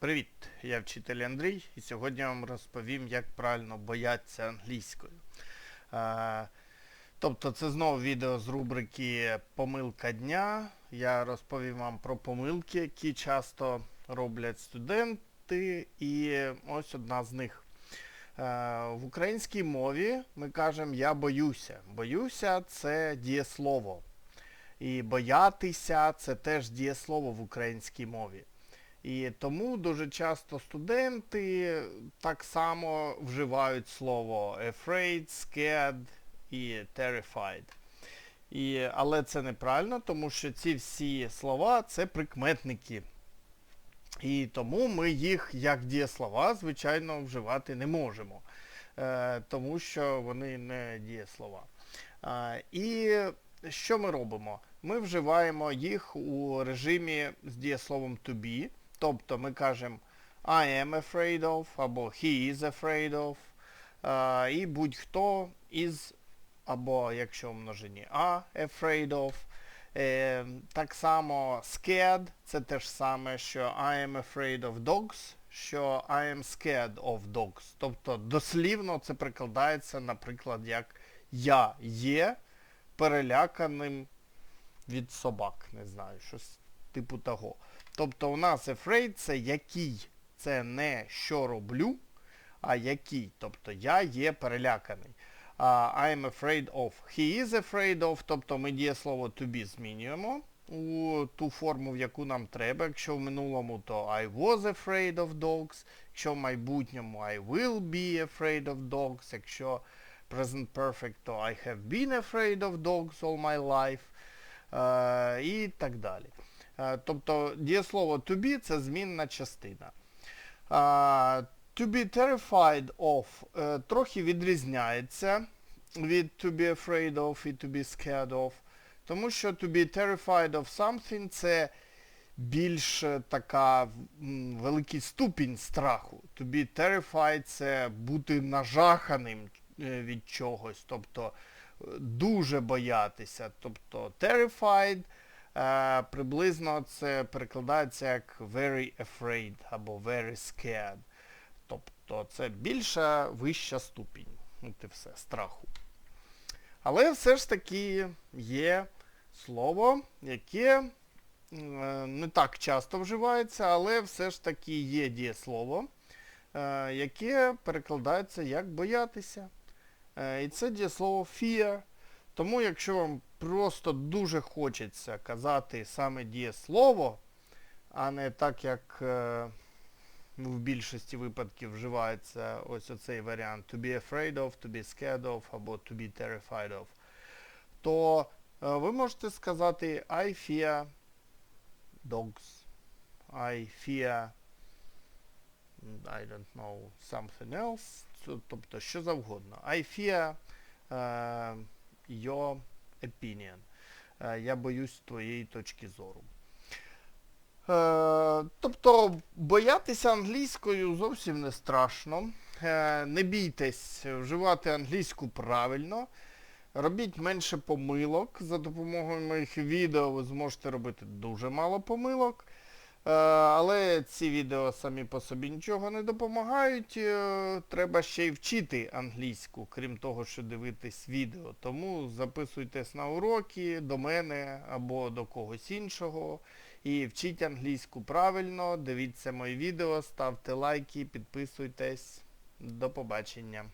Привіт, я вчитель Андрій і сьогодні вам розповім, як правильно боятися англійською. Тобто це знову відео з рубрики Помилка дня. Я розповім вам про помилки, які часто роблять студенти, і ось одна з них. В українській мові ми кажемо я боюся. Боюся це дієслово. І боятися це теж дієслово в українській мові. І тому дуже часто студенти так само вживають слово afraid, scared і terrified. І, але це неправильно, тому що ці всі слова це прикметники. І тому ми їх як дієслова, звичайно, вживати не можемо, е, тому що вони не дієслова. Е, і що ми робимо? Ми вживаємо їх у режимі з дієсловом to be. Тобто ми кажемо I am afraid of або he is afraid of. Е, і будь-хто is або якщо в множині a afraid of. Е, так само scared це те ж саме, що I am afraid of dogs, що I am scared of dogs. Тобто дослівно це прикладається, наприклад, як я є переляканим від собак. Не знаю, щось типу того. Тобто у нас afraid це який. Це не що роблю, а який. Тобто я є переляканий. Uh, I'm afraid of. He is afraid of, тобто ми дієслово to be змінюємо у ту форму, в яку нам треба. Якщо в минулому, то I was afraid of dogs. Якщо в майбутньому I will be afraid of dogs. Якщо present perfect, то I have been afraid of dogs all my life. Uh, і так далі. Uh, тобто дієслово to be це змінна частина. Uh, to be terrified of uh, трохи відрізняється від to be afraid of і to be scared of. Тому що to be terrified of something це більш е, така великий ступінь страху. To be terrified це бути нажаханим е, від чогось, тобто е, дуже боятися. Тобто terrified е, приблизно це перекладається як very afraid або very scared. Тобто це більша вища ступінь. От і все, страху. Але все ж таки є слово, яке е, не так часто вживається, але все ж таки є дієслово, е, яке перекладається як боятися. І це дієслово fear. Тому якщо вам просто дуже хочеться казати саме дієслово, а не так, як е, в більшості випадків вживається ось оцей варіант to be afraid of, to be scared of або to be terrified of, то е, ви можете сказати I fear dogs, I fear I don't know, something else, тобто що завгодно. I fear е, your opinion. Е, я боюсь твоєї точки зору. Е, тобто боятися англійською зовсім не страшно. Е, не бійтесь вживати англійську правильно. Робіть менше помилок. За допомогою моїх відео ви зможете робити дуже мало помилок. Е, але ці відео самі по собі нічого не допомагають. Е, треба ще й вчити англійську, крім того, що дивитись відео. Тому записуйтесь на уроки до мене або до когось іншого. І вчіть англійську правильно, дивіться мої відео, ставте лайки, підписуйтесь. До побачення.